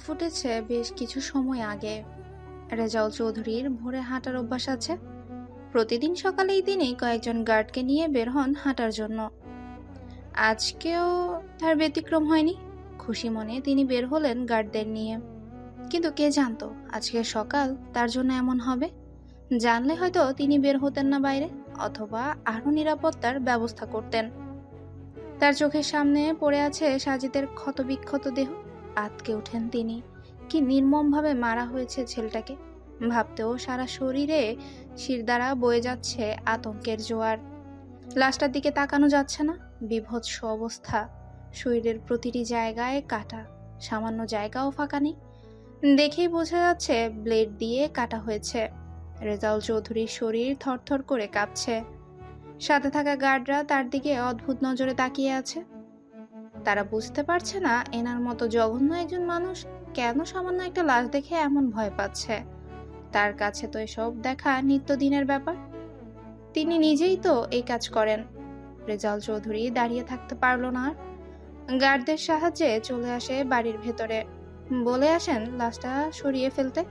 ফুটেছে বেশ কিছু সময় আগে। রেজাউল চৌধুরীর ভোরে হাঁটার অভ্যাস আছে। প্রতিদিন সকালেই তিনি কয়েকজন গার্ডকে নিয়ে বের হন হাঁটার জন্য। আজকেও তার ব্যতিক্রম হয়নি। খুশি মনে তিনি বের হলেন গার্ডদের নিয়ে। কিন্তু কে জানতো আজকে সকাল তার জন্য এমন হবে? জানলে হয়তো তিনি বের হতেন না বাইরে, অথবা আরও নিরাপত্তার ব্যবস্থা করতেন। তার চোখের সামনে পড়ে আছে সাজিদের ক্ষতবিক্ষত দেহ। আতকে ওঠেন তিনি। কি নির্মমভাবে মারা হয়েছে ছেলেটাকে? ভাবতেও সারা শরীরে শিরদাঁড়া বয়ে যাচ্ছে আতঙ্কের জোয়ার। লাশটার দিকে তাকানো যাচ্ছে না। বিভৎস অবস্থা। শরীরের প্রতিটি জায়গায় কাটা। সামান্য জায়গাও ফাঁকা নেই। দেখেই বোঝা যাচ্ছে ব্লেড দিয়ে কাটা হয়েছে। রেজাউল চৌধুরীর শরীর থরথর করে কাঁপছে। সাথে থাকা গার্ডরা তার দিকে অদ্ভুত নজরে তাকিয়ে আছে। তারা বুঝতে পারছে না এনার মতো জঘন্য একজন মানুষ কেন সামান্য একটা লাশ দেখে এমন ভয় পাচ্ছে। তার কাছে তো এসব দেখা নিত্যদিনের ব্যাপার। তিনি নিজেই তো এই কাজ করেন। রেজাল চৌধুরী দাঁড়িয়ে থাকতে পারল না আর। গার্ডদের সাহায্যে চলে আসে বাড়ির ভেতরে। বলে আসেন লাশটা সরিয়ে ফেলতে।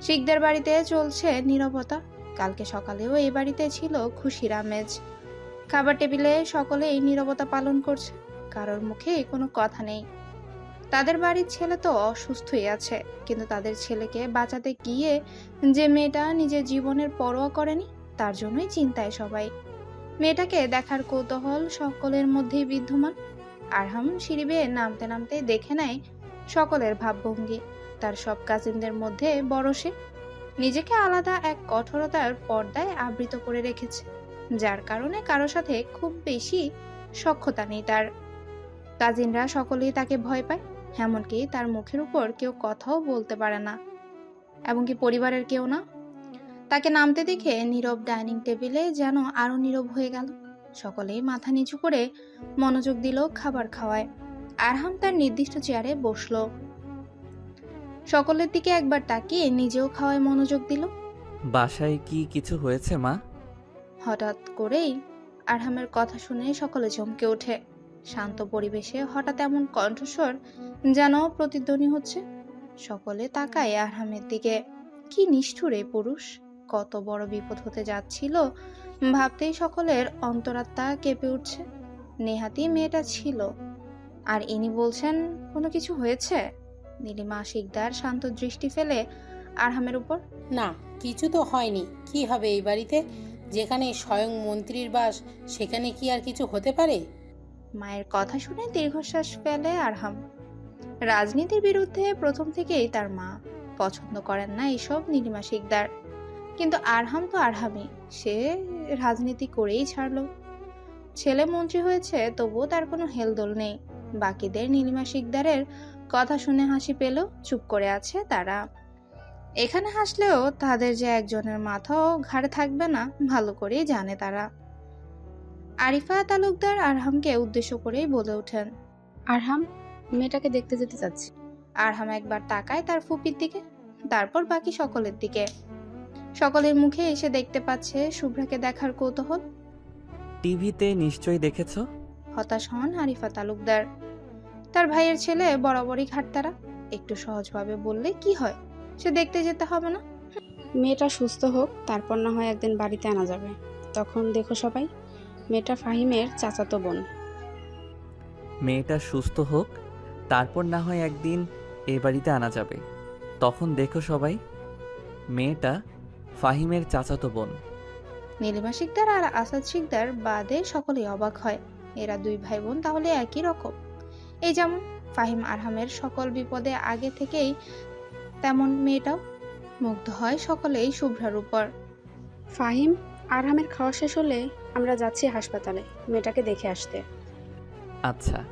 শিখদের বাড়িতে চলছে নীরবতা। কালকে সকালেও এই বাড়িতে ছিল খুশির আমেজ। খাবার টেবিলে সকলে এই নীরবতা পালন করছে। কারোর মুখে কোনো কথা নেই। তাদের বাড়ির ছেলে তো অসুস্থই আছে, কিন্তু তাদের ছেলেকে বাঁচাতে গিয়ে যে মেয়েটা নিজের জীবনের পরোয়া করেনি, তার জন্যই চিন্তায় সবাই। মেয়েটাকে দেখার কৌতূহল সকলের মধ্যেই বিদ্যমান। আরহাম সিঁড়ি নামতে নামতে দেখে নেয় সকলের ভাবভঙ্গি। তার সব কাজিনদের মধ্যে বড় সে। নিজেকে আলাদা এক কঠোরতার পর্দায় আবৃত করে রেখেছে, যার কারণে কারও সাথে খুব বেশি সক্ষতা নেই তার। কাজিনরা সকলেই তাকে ভয় পায় এমনকি তার মুখের উপর কেউ কথাও বলতে পারে না। এমনকি পরিবারের কেউ না? তাকে নামতে দেখে নীরব ডাইনিং টেবিলে যেন আরও নীরব হয়ে গেল। সকলেই মাথা নিচু করে মনোযোগ দিল খাবার খাওয়ায়। আরহাম তার নির্দিষ্ট চেয়ারে বসল। সকলের দিকে একবার তাকিয়ে নিজেও খাওয়ায় মনোযোগ দিল। বাসায় কি কিছু হয়েছে মা? হঠাৎ করেই আরহামের কথা শুনে সকলে চমকে ওঠে। শান্ত পরিবেশে হঠাৎ এমন কণ্ঠস্বর যেন প্রতিধ্বনি হচ্ছে। সকলে তাকায় আরহামের দিকে। কি নিষ্ঠুর এই পুরুষ, কত বড় বিপদ হতে যাচ্ছিল ভাবতেই সকলের অন্তরাত্মা কেঁপে উঠছে। নেহাতি মেয়েটা ছিল। আর ইনি বলছেন, কোনো কিছু হয়েছে? নীলিমা শিকদার শান্ত দৃষ্টি ফেলে আরহামের উপর। না, কিছু তো হয়নি। কি হবে এই বাড়িতে? যেখানে স্বয়ং মন্ত্রীর বাস, সেখানে কি আর কিছু হতে পারে? মায়ের কথা শুনে দীর্ঘশ্বাস ফেলে আরহাম। রাজনীতির বিরুদ্ধে প্রথম থেকেই তার মা পছন্দ করেন না এইসব নীলিমা শিকদার। কিন্তু আরহাম তো আরহামই, সে রাজনীতি করেই ছাড়লো। ছেলে মন্ত্রী হয়েছে, তবুও তার কোনো হেলদোল নেই। বাকিদের নীলিমা শিকদারের কথা শুনে হাসি পেল, চুপ করে আছে তারা। এখানে হাসলেও তাদের যে একজনের মাথাও ঘাড়ে থাকবে না, ভালো করেই জানে তারা। আরিফা তালুকদার আরহামকে উদ্দেশ্য করেই বলে ওঠেন। আরহাম মেয়েটাকে দেখতে যেতে চাচ্ছি। আরহাম একবার তাকায় তার ফুপির দিকে তারপর বাকি সকলের দিকে। সকলের মুখে এসে দেখতে পাচ্ছে শুভ্রাকে দেখার কৌতূহল। টিভিতে নিশ্চয়ই দেখেছ? হতাশ হন আরিফা তালুকদার। তার ভাইয়ের ছেলে বরাবরই ঘাটতারা। একটু সহজভাবে বললে কি হয়? সে দেখতে যেতে হবে না। মেয়েটা সুস্থ হোক তারপর না হয় একদিন বাড়িতে আনা যাবে। তখন দেখো সবাই। মেয়েটা ফাহিমের চাচাতো বোন। মেয়েটা সুস্থ হোক তারপর না হয় একদিন এ বাড়িতে আনা যাবে। তখন দেখো সবাই মেয়েটা ফাহিমের চাচাতো বোন। নীলিমা শিকদার আর আসাদ শিকদার বাদে সকলেই অবাক হয়। এরা দুই ভাই বোন তাহলে একই রকম? এই যেমন ফাহিম আরহামের সকল বিপদে আগে থেকেই তেমন মেয়েটাও মুগ্ধ হয় সকলেই শুভ্রার উপর। ফাহিম আরহামের খাওয়া শেষ হলে আমরা যাচ্ছি হাসপাতালে মেয়েটাকে দেখে আসতে। আচ্ছা।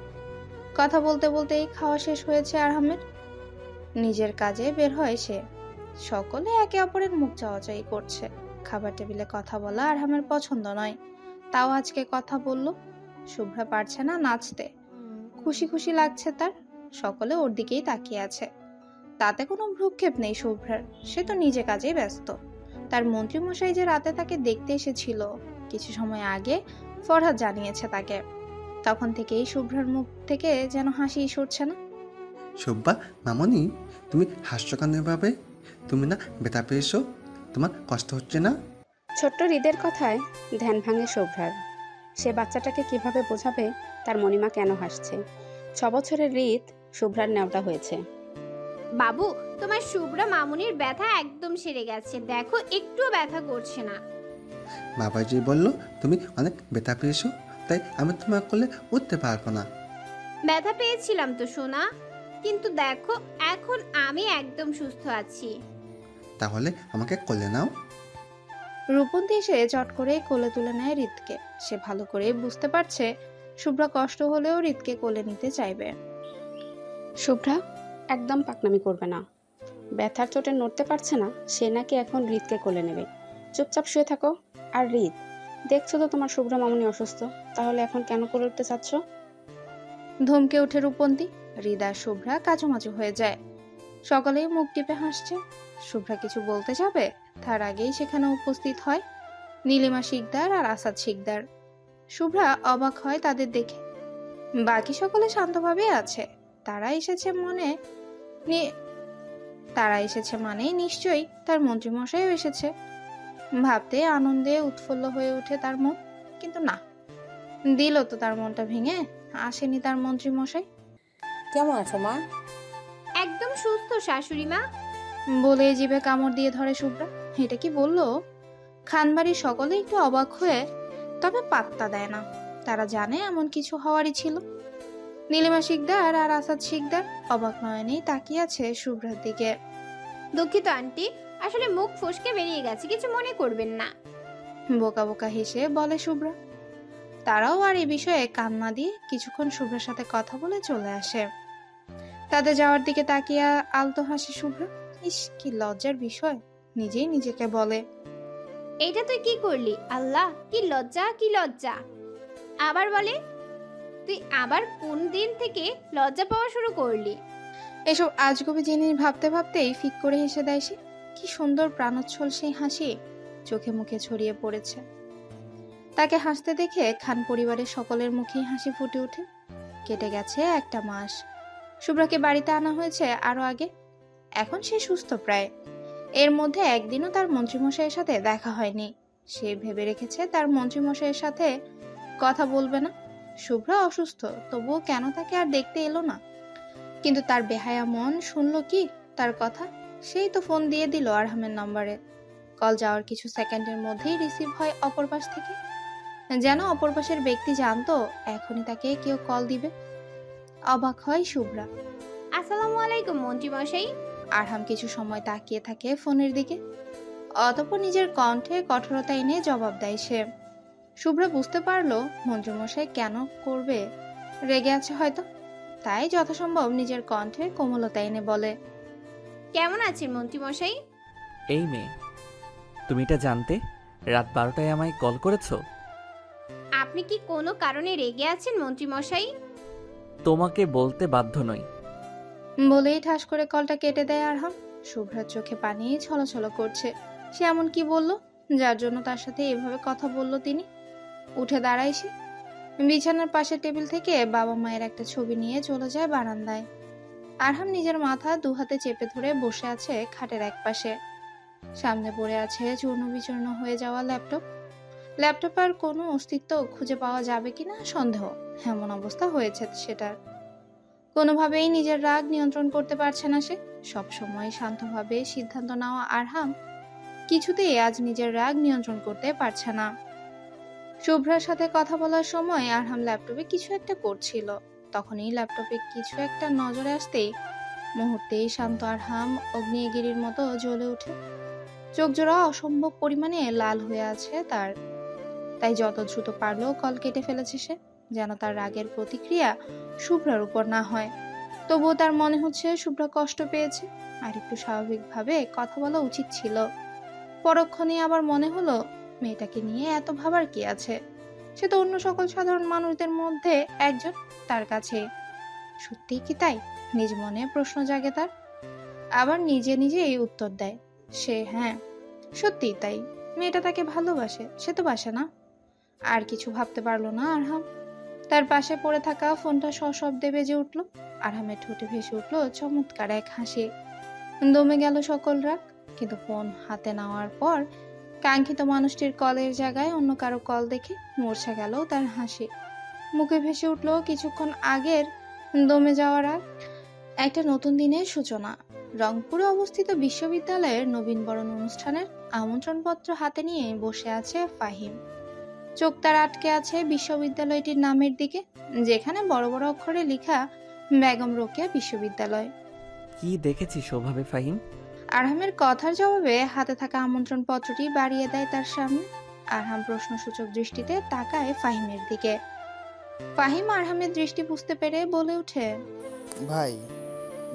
কথা বলতে বলতেই খাওয়া শেষ হয়েছে আরহামের। নিজের কাজে বের হয় সে। সকলে একে অপরের মুখ চাওয়াচাই করছে। খাবার টেবিলে কথা বলা আরহামের পছন্দ নয়। তাও আজকে কথা বলল শুভ্রা পারছে না নাচতে। খুশি খুশি লাগছে তার। সকলে ওর দিকেই তাকিয়ে আছে। তাতে কোনো ভ্রুক্ষেপ নেই শুভ্রার। সে তো নিজে কাজেই ব্যস্ত। তার মন্ত্রীমশাই যে রাতে তাকে দেখতে এসেছিল কিছু সময় আগে ফরহাদ জানিয়েছে তাকে। তখন থেকেই শুভ্রার মুখ থেকে যেন হাসি সরছে না। সুব্বা মামনি তুমি হাসছো কেন এভাবে? তুমি না বেতা পেয়েছ তোমার কষ্ট হচ্ছে না? ছোট্ট হৃদের কথায় ধ্যান ভাঙে শুভ্রার। সে বাচ্চাটাকে কীভাবে বোঝাবে তার মণিমা কেন হাসছে? ছ বছরের হৃদ শুভ্রার নেওটা হয়েছে। বাবু তোমার শুভ্রা মামুনির ব্যথা একদম সেরে গেছে। দেখো একটুও ব্যথা করছে না। বাবাজি বলল তুমি অনেক ব্যথা পেয়েছ তাই আমি তোমার কোলে উঠতে পারব না। ব্যথা পেয়েছিলাম তো সোনা। কিন্তু দেখো এখন আমি একদম সুস্থ আছি। তাহলে আমাকে কোলে নাও। রূপন্তী এসে চট করে কোলে তুলে নেয় হৃদকে সে ভালো করে বুঝতে পারছে শুভ্রা কষ্ট হলেও হৃদকে কোলে নিতে চাইবে। শুভ্রা একদম পাকনামি করবে না। ব্যথার চোটে নড়তে পারছে না, সে নাকি এখন হৃদকে কোলে নেবে। চুপচাপ শুয়ে থাকো। আর হৃদ, দেখছ তো তোমার শুভ্র মামনি অসুস্থ, তাহলে এখন কেন কোলে উঠতে চাচ্ছ? ধমকে ওঠে রূপন্তী। হৃদা শুভ্রা কাচুমাচু হয়ে যায়। সকালেই মুখ টিপে হাসছে। শুভ্রা কিছু বলতে যাবে? তার আগেই সেখানে উপস্থিত হয় নীলিমা শিকদার আর আসাদ শিকদার। শুভ্রা অবাক হয় তাদের দেখে। বাকি সকলে শান্তভাবে আছে। তারা এসেছে মনে তারা এসেছে মানে নিশ্চয়ই তার মন্ত্রীমশাইও এসেছে। ভাবতে আনন্দে উৎফুল্ল হয়ে ওঠে তার মন কিন্তু না। দিল তো তার মনটা ভেঙে আসেনি তার মন্ত্রী মশাই কেমন আছো মা? একদম সুস্থ শাশুড়ি মা। বলে জিভে কামড় দিয়ে ধরে শুভ্রা। এটা কি বলল? খানবাড়ির সকলে একটু অবাক হয়ে তবে পাত্তা দেয় না। তারা জানে এমন কিছু হওয়ারই ছিল। নীলিমা শিকদার আর আসাদ শিকদার অবাক নয়নেই তাকিয়ে আছে শুভ্রার দিকে। দুঃখিত আন্টি। আসলে মুখ ফসকে বেরিয়ে গেছে কিছু মনে করবেন না। বোকা বোকা হেসে বলে শুভ্রা। তারাও আর এই বিষয়ে কান্না দিয়ে কিছুক্ষণ শুভ্রার সাথে কথা বলে চলে আসে। তাদের যাওয়ার দিকে তাকিয়ে আলতো হাসি শুভ্রা। ইস কি লজ্জার বিষয় নিজেই নিজেকে বলে। এইটা তুই কি করলি? আল্লাহ কি লজ্জা কি লজ্জা। আবার বলে তুই আবার কোন দিন থেকে লজ্জা পাওয়া শুরু করলি? এসব আজগবি জিনিস ভাবতে ভাবতেই ফিক করে হেসে দেয় সে। কি সুন্দর প্রাণোচ্ছল সেই হাসি চোখে মুখে ছড়িয়ে পড়েছে। তাকে হাসতে দেখে খান পরিবারের সকলের মুখেই হাসি ফুটে ওঠে। কেটে গেছে একটা মাস। শুভ্রাকে বাড়িতে আনা হয়েছে আরও আগে। এখন সে সুস্থ প্রায়। এর মধ্যে একদিনও তার মন্ত্রীমশাইয়ের সাথে দেখা হয়নি। সে ভেবে রেখেছে তার মন্ত্রীমশাইয়ের সাথে কথা বলবে না। শুভ্রা অসুস্থ তবুও কেন তাকে আর দেখতে এলো না? কিন্তু তার বেহায়া মন শুনল কি? তার কথা? সেই তো ফোন দিয়ে দিল আরহামের নম্বরে। কল যাওয়ার কিছু সেকেন্ডের মধ্যেই রিসিভ হয় অপর পাশ থেকে। যেন অপর পাশের ব্যক্তি জানতো এখনই তাকে কেউ কল দিবে। অবাক হয় শুভ্রা। আসসালামু আলাইকুম মন্ত্রী মশাই। আরহাম কিছু সময় তাকিয়ে থাকে ফোনের দিকে। অতঃপর নিজের কণ্ঠে কঠোরতা এনে জবাব দেয় সে। শুভ্রা বুঝতে পারল মন্ত্রীমশাই কেন করবে। রেগে আছে হয়তো। তাই যথাসম্ভব নিজের কণ্ঠে কোমলতা এনে বলে কেমন আছেন মন্ত্রীমশাই? এই মেয়ে তুমি এটা জানতে রাত বারোটায় আমায় কল করেছ? আপনি কি কোনো কারণে রেগে আছেন মন্ত্রীমশাই? তোমাকে বলতে বাধ্য নই। বলেই ঠাস করে কলটা কেটে দেয় আরহাম। শুভ্রার চোখে পানি ছলছল করছে। সে এমন কি বলল? যার জন্য তার সাথে এভাবে কথা বলল তিনি? উঠে দাঁড়ায় সে। বিছানার পাশে টেবিল থেকে বাবা মায়ের একটা ছবি নিয়ে চলে যায় বারান্দায়। আরহাম নিজের মাথা দু হাতে চেপে ধরে বসে আছে খাটের এক পাশে সামনে পড়ে আছে চূর্ণ বিচূর্ণ হয়ে যাওয়া ল্যাপটপ। ল্যাপটপ আর কোনো অস্তিত্ব খুঁজে পাওয়া যাবে কিনা সন্দেহ, এমন অবস্থা হয়েছে সেটার। কোনোভাবেই নিজের রাগ নিয়ন্ত্রণ করতে পারছে না সে। সবসময় শান্তভাবে সিদ্ধান্ত নেওয়া আরহাম কিছুতেই আজ নিজের রাগ নিয়ন্ত্রণ করতে পারছে না। শুভ্রার সাথে কথা বলার সময় আরহাম ল্যাপটপে কিছু একটা করছিল। তখনই ল্যাপটপে কিছু একটা নজরে আসতেই মুহূর্তেই শান্ত আরহাম অগ্নিগিরির মতো জ্বলে ওঠে। চোখ জোড়া অসম্ভব পরিমাণে লাল হয়ে আছে তার। তাই যত দ্রুত পারলেও কল কেটে ফেলেছে সে, যেন তার রাগের প্রতিক্রিয়া শুভ্রার উপর না হয়। তবুও তার মনে হচ্ছে শুভ্রা কষ্ট পেয়েছে, আর একটু স্বাভাবিকভাবে কথা বলা উচিত ছিল। পরক্ষণে আবার মনে হলো মেয়েটাকে নিয়ে এত ভাবার কি আছে? সে তো অন্য সকল সাধারণ মানুষদের মধ্যে একজন, তার কাছে। সত্যি কি তাই? নিজ মনে প্রশ্ন জাগে তার। আবার নিজে নিজে এই উত্তর দেয়, সে হ্যাঁ সত্যিই তাই। মেয়েটা তাকে ভালোবাসে, সে তো বাসে না। আর কিছু ভাবতে পারল না আরহাম। তার পাশে পড়ে থাকা ফোনটা সশব্দে বেজে উঠল। আরহামের ঠোঁটে ভেসে উঠল চমৎকার এক হাসি। দমে গেল সকল রাগ, কিন্তু ফোন হাতে নেওয়ার পর কাঙ্ক্ষিত মানুষটির কলের জায়গায় অন্য কারও কল দেখে মূর্ছা গেল তার হাসি। মুখে ভেসে উঠল কিছুক্ষণ আগের দমে যাওয়ার আগ। একটা নতুন দিনের সূচনা। রংপুরে অবস্থিত বিশ্ববিদ্যালয়ের নবীনবরণ অনুষ্ঠানের আমন্ত্রণপত্র হাতে নিয়ে বসে আছে ফাহিম। চোখ তার আটকে আছে বিশ্ববিদ্যালয়টির নামের দিকে, যেখানে বড় বড় অক্ষরে লেখা, বেগম রোকেয়া বিশ্ববিদ্যালয়। কি দেখেছি ওভাবে ফাহিম? আরহামের কথার জবাবে হাতে থাকা আমন্ত্রণ পত্রটি বাড়িয়ে দেয় তার সামনে আরহাম প্রশ্নসূচক দৃষ্টিতে তাকায় ফাহিমের দিকে। ফাহিম আরহামের দৃষ্টি বুঝতে পেরে বলে ওঠে ভাই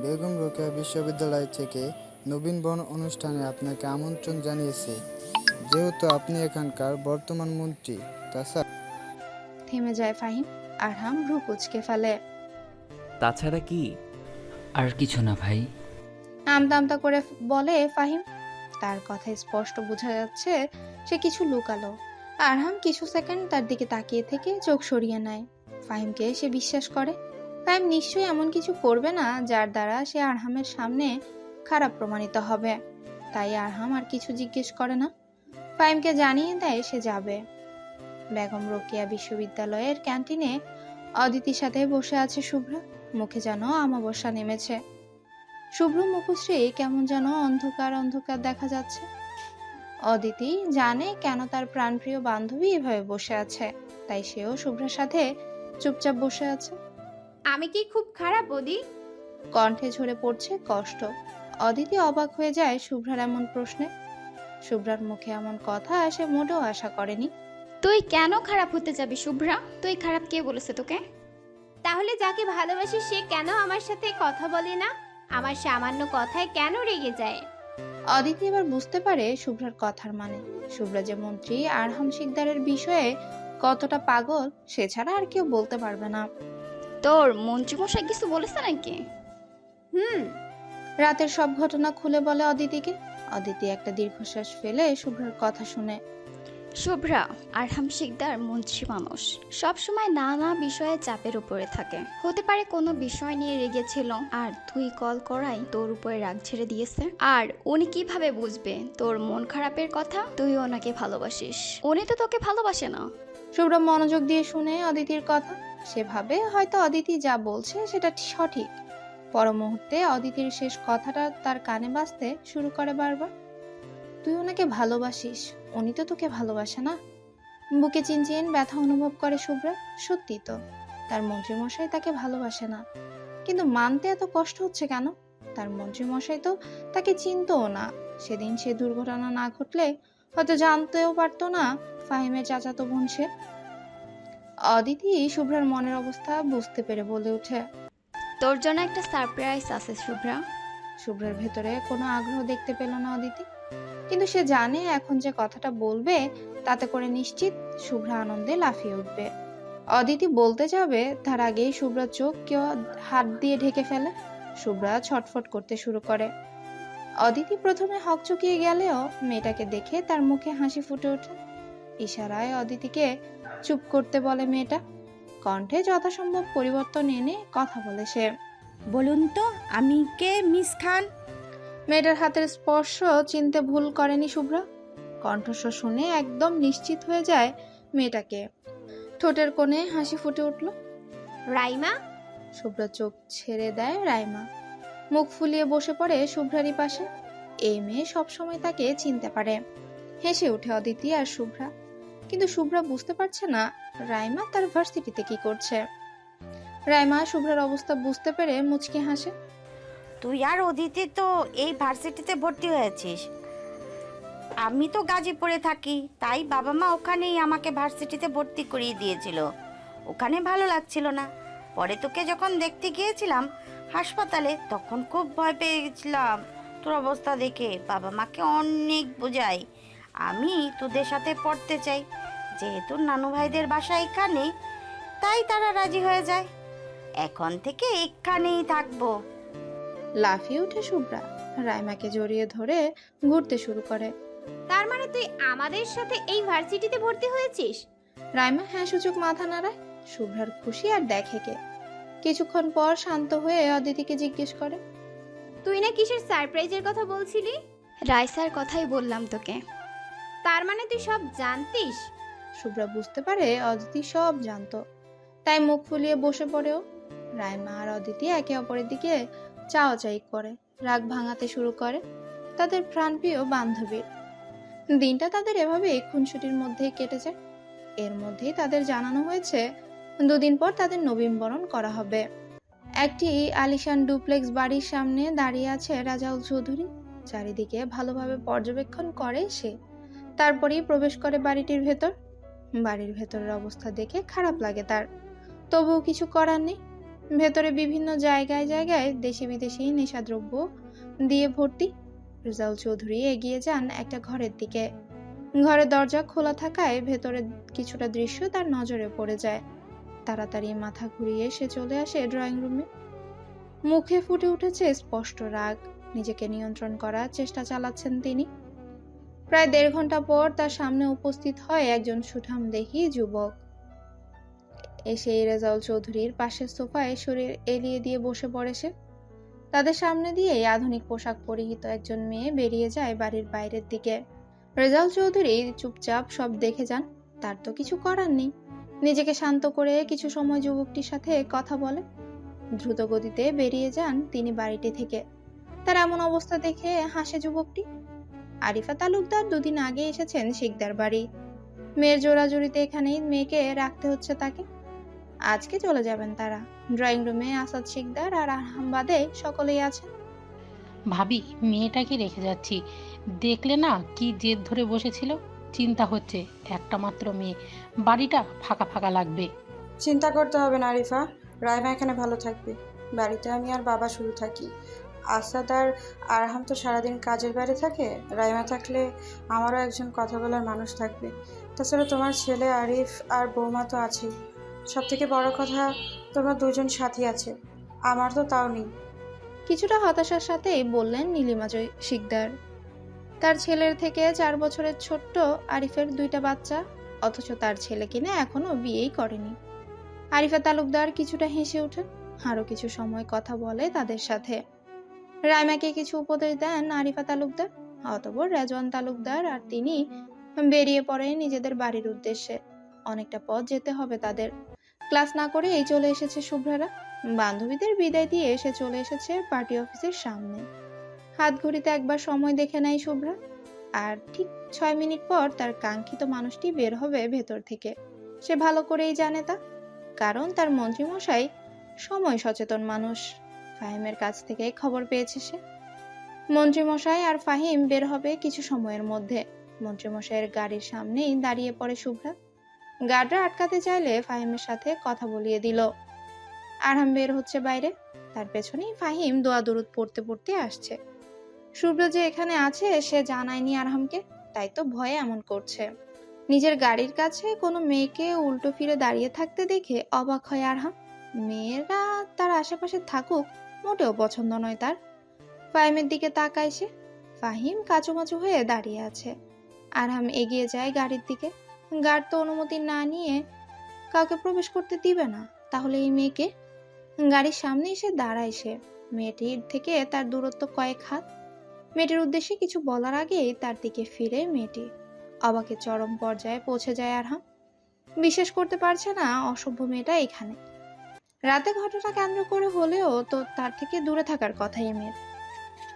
বেগম রোকেয়া বিশ্ববিদ্যালয় থেকে নবীন বন অনুষ্ঠানে আপনাকে আমন্ত্রণ জানিয়েছে। যেহেতু আপনি এখানকার বর্তমান মন্ত্রী তাছাড়া থেমে যায় ফাহিম। আরহাম ভ্রু কুচকে ফেলে। তাছাড়া কি? আর কিছু না ভাই। আমতা আমতা করে বলে ফাহিম। তার কথায় স্পষ্ট বোঝা যাচ্ছে সে কিছু লুকালো। আরহাম কিছু সেকেন্ড তার দিকে তাকিয়ে থেকে চোখ সরিয়ে নেয়। ফাহিমকে সে বিশ্বাস করে। ফাহিম নিশ্চয়ই এমন কিছু করবে না যার দ্বারা সে আরহামের সামনে খারাপ প্রমাণিত হবে। তাই আরহাম আর কিছু জিজ্ঞেস করে না। ফাহিমকে জানিয়ে দেয় সে যাবে। বেগম রোকেয়া বিশ্ববিদ্যালয়ের ক্যান্টিনে অদিতির সাথে বসে আছে শুভ্রা। মুখে যেন আমাবস্যা নেমেছে। শুভ্র মুখশ্রী কেমন যেন অন্ধকার অন্ধকার দেখা যাচ্ছে। অদিতি জানে কেন তার প্রাণপ্রিয় বান্ধবী এভাবে বসে আছে তাই সেও শুভ্রের সাথে চুপচাপ বসে আছে। আমি কি খুব খারাপ ওদি কণ্ঠে ঝরে পড়ছে কষ্ট। অদিতি অবাক হয়ে যায় শুভ্রার এমন প্রশ্নে। শুভ্রার মুখে এমন কথা সে মোটেও আশা করেনি। তুই কেন খারাপ হতে যাবি শুভ্রা? তুই খারাপ কে বলেছে তোকে? তাহলে যাকে ভালোবাসি সে কেন আমার সাথে কথা বলে না? আমার সামান্য কথায় কেন রেগে যায়? অদিতি এবার বুঝতে পারে শুভ্রার কথার মানে। শুভ্রা যে মন্ত্রী আরহাম শিকদারের বিষয়ে কতটা পাগল সে ছাড়া আর কেউ বলতে পারবে না। তোর মন্ত্রীমশাই কিছু বলেছে নাকি? হুম। রাতের সব ঘটনা খুলে বলে অদিতিকে। অদিতি একটা দীর্ঘশ্বাস ফেলে শুভ্রার কথা শুনে শুভ্রা আরহাম শিকদার মন্ত্রী মানুষ। সবসময় নানা বিষয়ে চাপের উপরে থাকে। হতে পারে কোনো বিষয় নিয়ে রেগেছিল আর তুই কল করাই তোর উপরে রাগ ছেড়ে দিয়েছে। আর উনি কীভাবে বুঝবে তোর মন খারাপের কথা? তুই ওনাকে ভালোবাসিস। উনি তো তোকে ভালোবাসে না। শুভ্র মনোযোগ দিয়ে শুনে অদিতির কথা। সেভাবে হয়তো অদিতি যা বলছে সেটা সঠিক। পর মুহূর্তে অদিতির শেষ কথাটা তার কানে বাজতে শুরু করে বারবার। তুই ওনাকে ভালোবাসিস। উনি তো তোকে ভালোবাসে না। বুকে চিনচিন ব্যথা অনুভব করে শুভ্রা সত্যি তো। তার মন্ত্রীমশাই তাকে ভালোবাসে না। কিন্তু মানতে এত কষ্ট হচ্ছে কেন? তার মন্ত্রীমশাই তো তাকে চিনতও না। সেদিন সে দুর্ঘটনা না ঘটলে হয়তো জানতেও পারতো না ফাহিমের চাচাতো বোন সে। অদিতি শুভ্রার মনের অবস্থা বুঝতে পেরে বলে ওঠে। তোর জন্য একটা সারপ্রাইজ আছে শুভ্রা। শুভ্রার ভেতরে কোনো আগ্রহ দেখতে পেল না অদিতি। কিন্তু সে জানে এখন যে কথাটা বলবে, তাতে করে নিশ্চিত শুভ্রা আনন্দে লাফিয়ে উঠবে। অদিতি বলতে যাবে, তার আগেই শুভ্রা চোখ কেউ হাত দিয়ে ঢেকে ফেলে। শুভ্রা ছটফট করতে শুরু করে। অদিতি প্রথমে হকচকিয়ে গেলেও মেয়েটাকে দেখে তার মুখে হাসি ফুটে ওঠে। ইশারায় অদিতিকে চুপ করতে বলে মেয়েটা। কণ্ঠে যথাসম্ভব পরিবর্তন এনে কথা বলে সে। বলুন তো, আমি কে? মিস খান? মেয়েটার হাতের স্পর্শ চিনতে ভুল করেনি শুভ্রা। কণ্ঠস্বর শুনে একদম নিশ্চিত হয়ে যায় মেয়েটাকে। ঠোঁটের কোণে হাসি ফুটে উঠল। রাইমা? শুভ্রা চোখ ছেড়ে দেয় রাইমা। মুখ ফুলিয়ে বসে পড়ে শুভ্রারই পাশে। এই মেয়ে সবসময় তাকে চিনতে পারে। হেসে উঠে অদিতি আর শুভ্রা। কিন্তু শুভ্রা বুঝতে পারছে না রাইমা তার ভার্সিটিতে কি করছে। রাইমা শুভ্রার অবস্থা বুঝতে পেরে মুচকি হাসে। তুই আর অদিতি তো এই ভার্সিটিতে ভর্তি হয়েছিস। আমি তো গাজীপুরে থাকি, তাই বাবা মা ওখানেই আমাকে ভার্সিটিতে ভর্তি করিয়ে দিয়েছিল। ওখানে ভালো লাগছিল না। পরে তোকে যখন দেখতে গিয়েছিলাম হাসপাতালে, তখন খুব ভয় পেয়ে গেছিলাম তোর অবস্থা দেখে বাবা মাকে অনেক বোঝাই। আমি তোদের সাথে পড়তে চাই। যেহেতু নানু ভাইদের বাসা এখানে, তাই তারা রাজি হয়ে যায়। এখন থেকে এখানেই থাকব। লাফিয়ে উঠে শুভ্রা। রাইমাকে জড়িয়ে ধরে ঘুরতে শুরু করে। তার মানে তুই আমাদের সাথে এই ভার্সিটিতে ভর্তি হয়েছিস? রাইমা হ্যাঁ সূচক মাথা নাড়ায়। শুভ্রার খুশি আর দেখে কে। কিছুক্ষণ পর শান্ত হয়ে অদিতিকে জিজ্ঞেস করে। তুই না কিসের সারপ্রাইজের কথা বলছিলি? রাইসার কথাই বললাম তোকে। তার মানে তুই সব জানতিস? শুভ্রা বুঝতে পারে অদিতি সব জানতো। তাই মুখ ফুলিয়ে বসে পড়েও। রাইমা আর অদিতি একে অপরের দিকে চাওয়াচাই করে, রাগ ভাঙাতে শুরু করে তাদের প্রাণপ্রিয় বান্ধবীর। দিনটা তাদের এভাবে খুনসুটির মধ্যেই কেটে যায়। এর মধ্যেই তাদের জানানো হয়েছে, দুদিন পর তাদের নবীনবরণ করা হবে। একটি আলিশান ডুপ্লেক্স বাড়ির সামনে দাঁড়িয়ে আছে রাজাউল চৌধুরী। চারিদিকে ভালোভাবে পর্যবেক্ষণ করে সে। তারপরেই প্রবেশ করে বাড়িটির ভেতর। বাড়ির ভেতরের অবস্থা দেখে খারাপ লাগে তার। তবুও কিছু করার নেই। ভেতরে বিভিন্ন জায়গায় জায়গায় দেশি বিদেশি নেশাদ্রব্য দিয়ে ভর্তি। রেজাউল চৌধুরী এগিয়ে যান একটা ঘরের দিকে। ঘরের দরজা খোলা থাকায় ভেতরে কিছুটা দৃশ্য তার নজরে পড়ে যায়। তাড়াতাড়ি মাথা ঘুরিয়ে সে চলে আসে ড্রয়িং রুমে। মুখে ফুটে উঠেছে স্পষ্ট রাগ। নিজেকে নিয়ন্ত্রণ করার চেষ্টা চালাচ্ছেন তিনি। প্রায় দেড় ঘণ্টা পর তার সামনে উপস্থিত হয় একজন সুঠাম দেখি যুবক। এসে রেজাউল চৌধুরীর পাশের সোফায় শরীর এলিয়ে দিয়ে বসে পড়ে সে। তাদের সামনে দিয়ে আধুনিক পোশাক পরিহিত একজন মেয়ে বেরিয়ে যায় বাড়ির বাইরের দিকে। রেজাউল চৌধুরী চুপচাপ সব দেখে যান, তার তো কিছু করার নেই। নিজেকে শান্ত করে কিছু সময় যুবকটির সাথে কথা বলে। দ্রুত গতিতে বেরিয়ে যান তিনি বাড়িটি থেকে। তার এমন অবস্থা দেখে হাসে যুবকটি। আরিফা তালুকদার দুদিন আগে এসেছেন শিকদার বাড়ি। মেয়ের জোড়াজুড়িতে এখানেই মেয়েকে রাখতে হচ্ছে তাকে। আজকে চলে যাবেন তারা। ড্রয়িং রুমে আসাদ শিকদার আর আহমবাদে সকলেই আছেন। ভাবি মেয়েটাকে রেখে যাচ্ছি। দেখলে না কি জেদ ধরে বসেছিল? চিন্তা হচ্ছে একটা মাত্র মেয়ে। বাড়িটা ফাঁকা ফাঁকা লাগবে। চিন্তা করতে হবে না আরিফা। রায়মা এখানে ভালো থাকবে। বাড়িতে আমি আর বাবা শুরু থাকি। আসাদ আর আরহাম তো সারাদিন কাজের বাইরে থাকে। রাইমা থাকলে আমারও একজন কথা বলার মানুষ থাকবে। তাছাড়া তোমার ছেলে আরিফ আর বৌমা তো আছেই। সব থেকে বড় কথা, তোমার দুজন সাথী আছে। আমার তো তাও নেই। কিছুটা হতাশার সাথেই বললেন নীলিমা জয় শিকদার। তার ছেলের থেকে চার বছরের ছোট্ট আরিফের দুইটা বাচ্চা, অথচ তার ছেলে কিনা এখনও বিয়েই করেনি। আরিফা তালুকদার কিছুটা হেসে ওঠেন আরও কিছু সময় কথা বলে তাদের সাথে। রায়মাকে কিছু উপদেশ দেন আরিফা তালুকদার, অতপর রেজওয়ান তালুকদার আর তিনি বেরিয়ে পড়ে নিজেদের বাড়ির উদ্দেশ্যে। অনেকটা পথ যেতে হবে তাদের। ক্লাস না করে এই চলে এসেছে শুভ্রারা। বান্ধবীদের বিদায় দিয়ে এসে চলে এসেছে পার্টি অফিসের সামনে। হাত ঘড়িতে একবার সময় দেখে নেয় শুভ্রা। আর ঠিক ছয় মিনিট পর তার কাঙ্ক্ষিত মানুষটি বের হবে ভেতর থেকে। সে ভালো করেই জানে তা। কারণ তার মন্ত্রীমশাই সময় সচেতন মানুষ। ফাহিমের কাছ থেকে খবর পেয়েছে সে। মন্ত্রীমশাই আর ফাহিম বের হবে কিছু সময়ের মধ্যে। মন্ত্রীমশাইয়ের গাড়ির সামনেই দাঁড়িয়ে পড়ে শুভ্রা। গার্ডরা আটকাতে চাইলে ফাহিমের সাথে কথা বলিয়ে দিল। আরহাম বের হচ্ছে বাইরে। তার পেছনেই ফাহিম দোয়া দরুদ পড়তে পড়তে আসছে। শুভ্র যে এখানে আছে, সে জানায়নি আরহামকে তাই তো ভয়ে এমন করছে। নিজের গাড়ির কাছে কোনো মেয়েকে উল্টো ফিরে দাঁড়িয়ে থাকতে দেখে অবাক হয় আরহাম মেয়েরা তার আশেপাশে থাকুক, মোটেও পছন্দ নয় তার। ফাহিমের দিকে তাকায় সে। ফাহিম কাচুমাচু হয়ে দাঁড়িয়ে আছে। আরহাম এগিয়ে যায় গাড়ির দিকে। গার্ড তো অনুমতি না নিয়ে কাউকে প্রবেশ করতে দিবে না। তাহলে এই মেয়েকে গাড়ির সামনে এসে দাঁড়ায় সে। মেয়েটির থেকে তার দূরত্ব কয়েক হাত। মেয়েটির উদ্দেশ্যে কিছু বলার আগেই তার দিকে ফিরে মেয়েটি। অবাকে চরম পর্যায়ে পৌঁছে যায় আর আরহাম। বিশ্বাস করতে পারছে না অসভ্য মেয়েটা এখানে। রাতে ঘটনা কেন্দ্র করে হলেও তো তার থেকে দূরে থাকার কথা এই মেয়ের।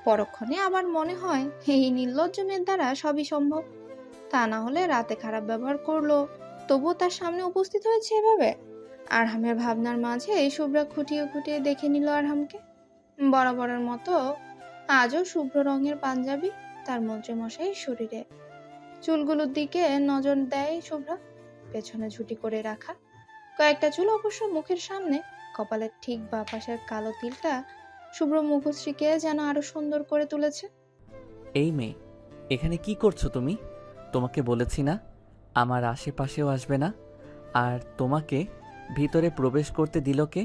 পরক্ষণে আবার মনে হয়, এই নির্লজ্জ মেয়ের দ্বারা সবই সম্ভব। তা না হলে রাতে খারাপ ব্যবহার করল। তবুও তার সামনে উপস্থিত হয়েছে এভাবে? আরহামের ভাবনার মাঝে শুভ্রা খুঁটিয়ে খুঁটিয়ে দেখে নিল আরহামকে। বরাবরের মতো আজও শুভ্র রঙের পাঞ্জাবি তার মন্ত্রীমশাইয়ের শরীরে। চুলগুলোর দিকে নজর দেয় শুভ্রা, পেছনে ঝুটি করে রাখা। কয়েকটা চুল অবশ্য মুখের সামনে, কপালের ঠিক বা পাশের কালো তিলটা শুভ্র মুখশ্রীকে যেন আরও সুন্দর করে তুলেছে। এই মেয়ে, এখানে কি করছ তুমি? তোমাকে বলেছি না আমার আশেপাশেও আসবে না আর তোমাকে ভিতরে প্রবেশ করতে দিল কে?